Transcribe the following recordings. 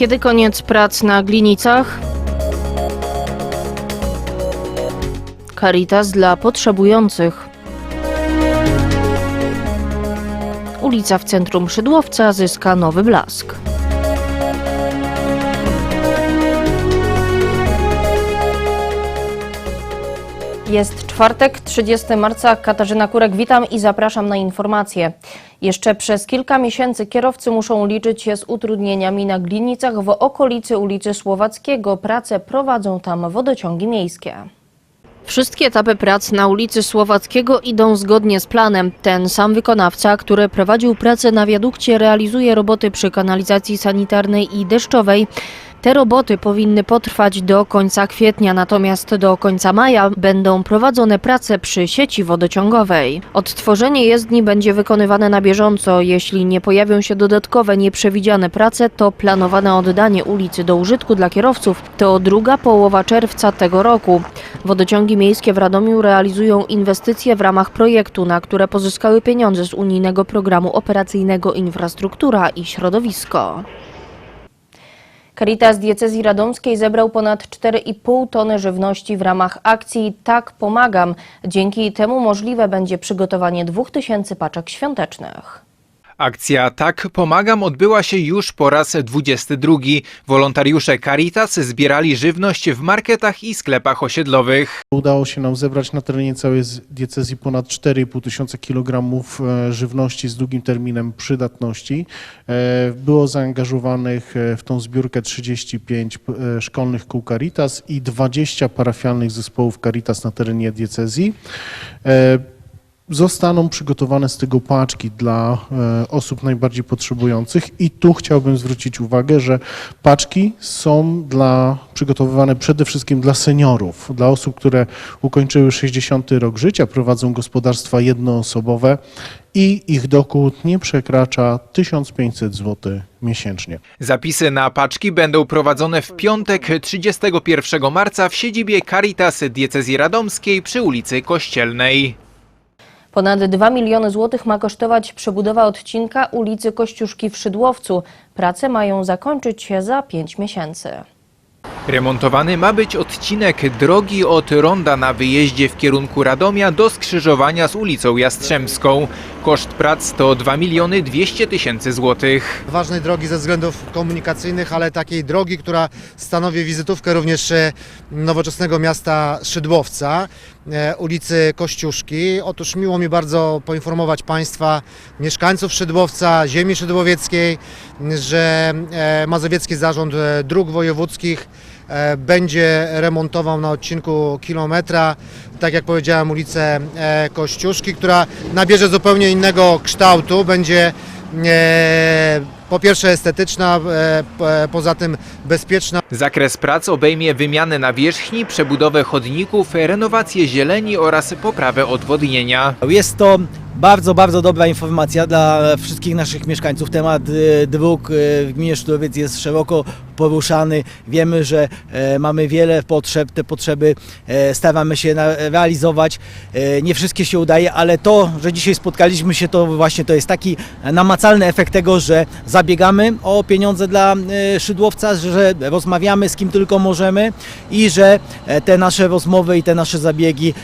Kiedy koniec prac na Glinicach? Caritas dla potrzebujących. Ulica w centrum Szydłowca zyska nowy blask. Jest czwartek, 30 marca. Katarzyna Kurek, witam i zapraszam na informacje. Jeszcze przez kilka miesięcy kierowcy muszą liczyć się z utrudnieniami na Glinicach w okolicy ulicy Słowackiego. Prace prowadzą tam wodociągi miejskie. Wszystkie etapy prac na ulicy Słowackiego idą zgodnie z planem. Ten sam wykonawca, który prowadził pracę na wiadukcie, realizuje roboty przy kanalizacji sanitarnej i deszczowej. Te roboty powinny potrwać do końca kwietnia, natomiast do końca maja będą prowadzone prace przy sieci wodociągowej. Odtworzenie jezdni będzie wykonywane na bieżąco. Jeśli nie pojawią się dodatkowe nieprzewidziane prace, to planowane oddanie ulicy do użytku dla kierowców to druga połowa czerwca tego roku. Wodociągi miejskie w Radomiu realizują inwestycje w ramach projektu, na które pozyskały pieniądze z unijnego programu operacyjnego Infrastruktura i Środowisko. Caritas Diecezji Radomskiej zebrał ponad 4,5 tony żywności w ramach akcji Tak Pomagam. Dzięki temu możliwe będzie przygotowanie 2000 paczek świątecznych. Akcja Tak Pomagam odbyła się już po raz 22. Wolontariusze Caritas zbierali żywność w marketach i sklepach osiedlowych. Udało się nam zebrać na terenie całej diecezji ponad 4,5 tysiąca kilogramów e, żywności z długim terminem przydatności. E, Było zaangażowanych e, w tą zbiórkę 35 p- e, szkolnych kół Caritas i 20 parafialnych zespołów Caritas na terenie diecezji. Zostaną przygotowane z tego paczki dla e, osób najbardziej potrzebujących i tu chciałbym zwrócić uwagę, że paczki są dla, przygotowywane przede wszystkim dla seniorów, dla osób, które ukończyły 60 rok życia, prowadzą gospodarstwa jednoosobowe i ich dochód nie przekracza 1500 zł miesięcznie. Zapisy na paczki będą prowadzone w piątek 31 marca w siedzibie Caritas Diecezji Radomskiej przy ulicy Kościelnej. Ponad 2 miliony złotych ma kosztować przebudowa odcinka ulicy Kościuszki w Szydłowcu. Prace mają zakończyć się za 5 miesięcy. Remontowany ma być odcinek drogi od ronda na wyjeździe w kierunku Radomia do skrzyżowania z ulicą Jastrzębską. Koszt prac to 2 miliony 200 tysięcy złotych. ważnej drogi ze względów komunikacyjnych, ale takiej drogi, która stanowi wizytówkę również e, nowoczesnego miasta Szydłowca, e, ulicy Kościuszki. Otóż miło mi bardzo poinformować Państwa, mieszkańców Szydłowca, ziemi szydłowieckiej, że e, Mazowiecki Zarząd Dróg Wojewódzkich będzie remontował na odcinku kilometra, tak jak powiedziałem, ulicę Kościuszki, która nabierze zupełnie innego kształtu, będzie e, po pierwsze estetyczna, e, p- poza tym bezpieczna. Zakres prac obejmie wymianę nawierzchni, przebudowę chodników, renowację zieleni oraz poprawę odwodnienia. Jest to bardzo, bardzo dobra informacja dla wszystkich naszych mieszkańców. Temat e, dróg e, w gminie Sztulowiec jest szeroko poruszany. Wiemy, że e, mamy wiele potrzeb. Te potrzeby e, staramy się realizować. E, Nie wszystkie się udaje, ale to, że dzisiaj spotkaliśmy się, to właśnie to jest taki namacalny efekt tego, że zabiegamy o pieniądze dla Szydłowca, że rozmawiamy z kim tylko możemy i że te nasze rozmowy i te nasze zabiegi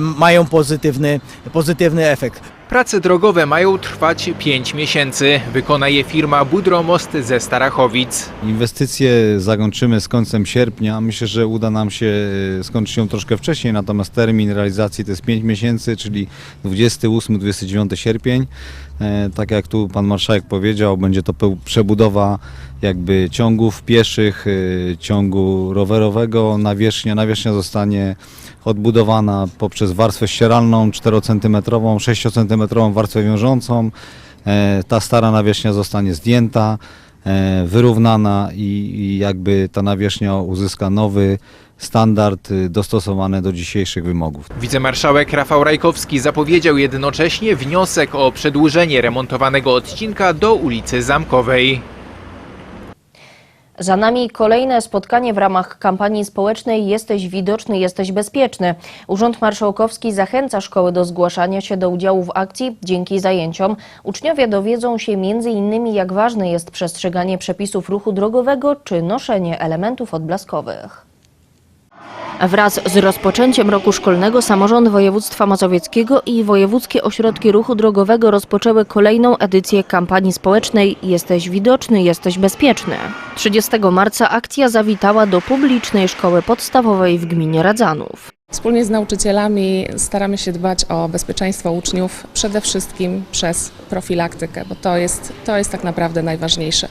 mają pozytywny, pozytywny efekt. Prace drogowe mają trwać 5 miesięcy. Wykona je firma Budromost ze Starachowic. Inwestycje zakończymy z końcem sierpnia. Myślę, że uda nam się e, skończyć ją troszkę wcześniej, natomiast termin realizacji to jest 5 miesięcy, czyli 28-29 sierpień. E, Tak jak tu pan marszałek powiedział, będzie to przebudowa jakby ciągów pieszych, e, ciągu rowerowego. Nawierzchnia, nawierzchnia zostanie odbudowana poprzez warstwę ścieralną 4 cm, 6 cm warstwę wiążącą. E, Ta stara nawierzchnia zostanie zdjęta, e, wyrównana i, jakby ta nawierzchnia uzyska nowy, standard y, dostosowany do dzisiejszych wymogów. Wicemarszałek Rafał Rajkowski zapowiedział jednocześnie wniosek o przedłużenie remontowanego odcinka do ulicy Zamkowej. Za nami kolejne spotkanie w ramach kampanii społecznej Jesteś widoczny, jesteś bezpieczny. Urząd Marszałkowski zachęca szkoły do zgłaszania się do udziału w akcji. Dzięki zajęciom uczniowie dowiedzą się m.in. jak ważne jest przestrzeganie przepisów ruchu drogowego czy noszenie elementów odblaskowych. Wraz z rozpoczęciem roku szkolnego samorząd województwa mazowieckiego i wojewódzkie ośrodki ruchu drogowego rozpoczęły kolejną edycję kampanii społecznej Jesteś widoczny, jesteś bezpieczny. 30 marca akcja zawitała do publicznej szkoły podstawowej w gminie Radzanów. Wspólnie z nauczycielami staramy się dbać o bezpieczeństwo uczniów przede wszystkim przez profilaktykę, bo to jest, to jest tak naprawdę najważniejsze.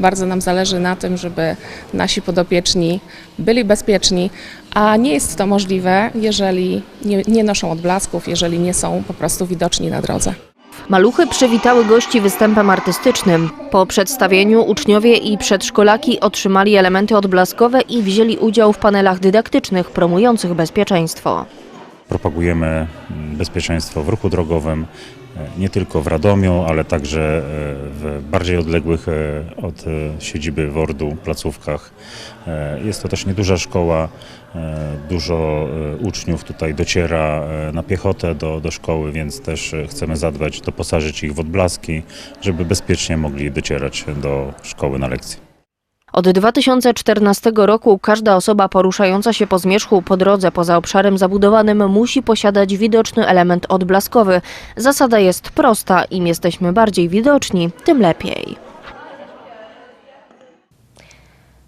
Bardzo nam zależy na tym, żeby nasi podopieczni byli bezpieczni, a nie jest to możliwe, jeżeli nie, nie noszą odblasków, jeżeli nie są po prostu widoczni na drodze. Maluchy przywitały gości występem artystycznym. Po przedstawieniu uczniowie i przedszkolaki otrzymali elementy odblaskowe i wzięli udział w panelach dydaktycznych promujących bezpieczeństwo. propagujemy bezpieczeństwo w ruchu drogowym, nie tylko w Radomiu, ale także e, w bardziej odległych e, od e, siedziby WORD-u placówkach. E, Jest to też nieduża szkoła, e, dużo e, uczniów tutaj dociera e, na piechotę do, do szkoły, więc też e, chcemy zadbać, doposażyć ich w odblaski, żeby bezpiecznie mogli docierać do szkoły na lekcje. Od 2014 roku każda osoba poruszająca się po zmierzchu po drodze poza obszarem zabudowanym musi posiadać widoczny element odblaskowy. Zasada jest prosta: im jesteśmy bardziej widoczni, tym lepiej.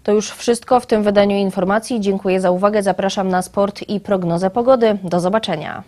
To już wszystko w tym wydaniu informacji. Dziękuję za uwagę. Zapraszam na sport i prognozę pogody. Do zobaczenia.